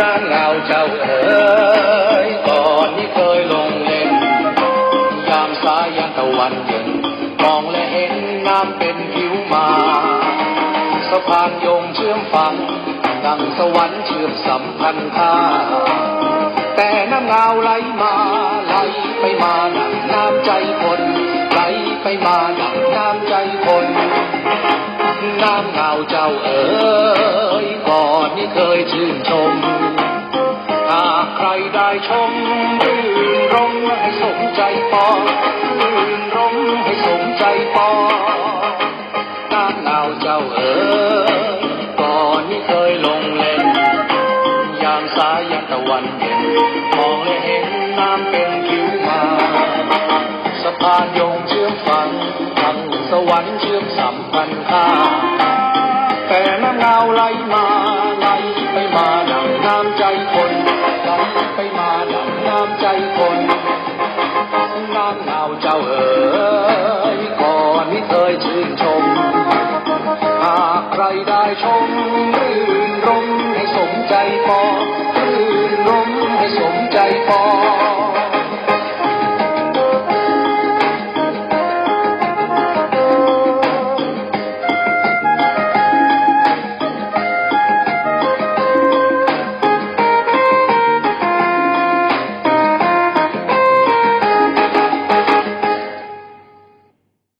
น้ำเงาเจ้าเอ๋ยก่อนนี้เคยลงเล่น ยามสายยามตะวันเย็นมองและเห็นน้ำเป็นผิวมาสะพานโยงเชื่อมฝังดังสวรรค์เชื่อมสัมพันธ์ข้าแต่น้ำเงาไหลมาไหลไปมาดังน้ำใจคนไหลไปมาดังน้ำใจคนน้ำเงาเจ้าเอ๋ยก่อนนี้เคยชื่นชม ปองรื่นรมให้สมใจปองน้ำเงาเจ้าเอ๋ยก่อนนี้เคยลงเล่น ยามสายยามตะวันเย็นมองและเห็นน้ำเป็นผิวมาสะพานโยงเชื่อมฝังทางสวรรค์เชื่อมสัมพันธ์ข้าแต่น้ำเงาไหลมาไหลไปมาดังน้ำใจคนไหลไปมาดังน้ำใจคน